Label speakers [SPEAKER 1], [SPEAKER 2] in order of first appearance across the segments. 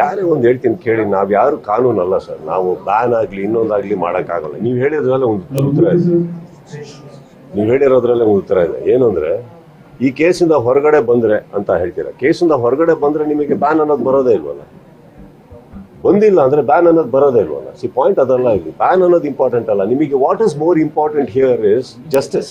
[SPEAKER 1] ಯಾರೇ ಒಂದು ಹೇಳ್ತೀನಿ ಕೇಳಿ, ನಾವು ಯಾರು ಕಾನೂನು ಅಲ್ಲ ಸರ್. ನಾವು ಬ್ಯಾನ್ ಆಗಲಿ, ಇನ್ನೊಂದಾಗ್ಲಿ ಮಾಡೋಕ್ಕಾಗಲ್ಲ. ನೀವು ಹೇಳಿದ್ರಲ್ಲ ಒಂದು ಉತ್ತರ ಇದೆ. ನೀವು ಹೇಳಿರೋದ್ರಲ್ಲೇ ಒಂದು ಉತ್ತರ ಇದೆ. ಏನು ಈ ಕೇಸಿಂದ ಹೊರಗಡೆ ಬಂದ್ರೆ ಅಂತ ಹೇಳ್ತೀರಾ? ಕೇಸಿಂದ ಹೊರಗಡೆ ಬಂದ್ರೆ ನಿಮಗೆ ಬ್ಯಾನ್ ಅನ್ನೋದು ಬರೋದೇ ಇಲ್ವಲ್ಲ? ಬಂದಿಲ್ಲ ಅಂದ್ರೆ ಬ್ಯಾನ್ ಅನ್ನೋದು ಬರೋದೇ ಇಲ್ವಲ್ಲ? ಸಿ ಪಾಯಿಂಟ್ ಅದಲ್ಲ ಇಲ್ಲಿ. ಬ್ಯಾನ್ ಅನ್ನೋದು ಇಂಪಾರ್ಟೆಂಟ್ ಅಲ್ಲ. ನಿಮಗೆ what is more important here is justice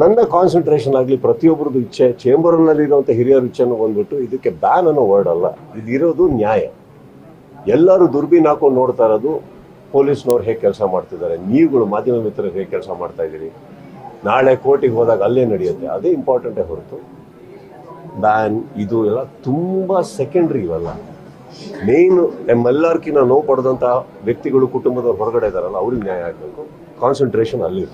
[SPEAKER 1] ನನ್ನ ಕಾನ್ಸಂಟ್ರೇಷನ್ ಆಗಲಿ ಪ್ರತಿಯೊಬ್ಬರದ್ದು ಇಚ್ಛೆ ಚೇಂಬರ್ನಲ್ಲಿರುವಂಥ ಹಿರಿಯರ ಇಚ್ಛೆನೂ ಬಂದ್ಬಿಟ್ಟು ಇದಕ್ಕೆ ಬ್ಯಾನ್ ಅನ್ನೋ ವರ್ಡ್ ಅಲ್ಲ. ಇದಿರೋದು ನ್ಯಾಯ. ಎಲ್ಲರೂ ದುರ್ಬೀನ್ ಹಾಕೊಂಡು ನೋಡ್ತಾ ಇರೋದು ಪೊಲೀಸ್ನವ್ರು ಹೇಗೆ ಕೆಲಸ ಮಾಡ್ತಿದ್ದಾರೆ. ನೀವುಗಳು ಮಾಧ್ಯಮ ಮಿತ್ರರು ಹೇಗೆ ಕೆಲಸ ಮಾಡ್ತಾ ಇದ್ದೀರಿ? ನಾಳೆ ಕೋರ್ಟಿಗೆ ಹೋದಾಗ ಅಲ್ಲೇ ನಡೆಯುತ್ತೆ. ಅದೇ ಇಂಪಾರ್ಟೆಂಟೇ ಹೊರತು ಬ್ಯಾನ್ ಇದು ಎಲ್ಲ ತುಂಬ ಸೆಕೆಂಡ್ರಿ ಇವೆಲ್ಲ. ಮೇನ್ ನಮ್ಮೆಲ್ಲರ್ಕಿನ್ನ ನೋವು ಪಡೆದಂಥ ವ್ಯಕ್ತಿಗಳು ಕುಟುಂಬದವ್ರು ಹೊರಗಡೆ ಇದ್ದಾರಲ್ಲ ಅವ್ರಿಗೆ ನ್ಯಾಯ ಆಗಬೇಕು. ಕಾನ್ಸಂಟ್ರೇಷನ್ ಅಲ್ಲಿ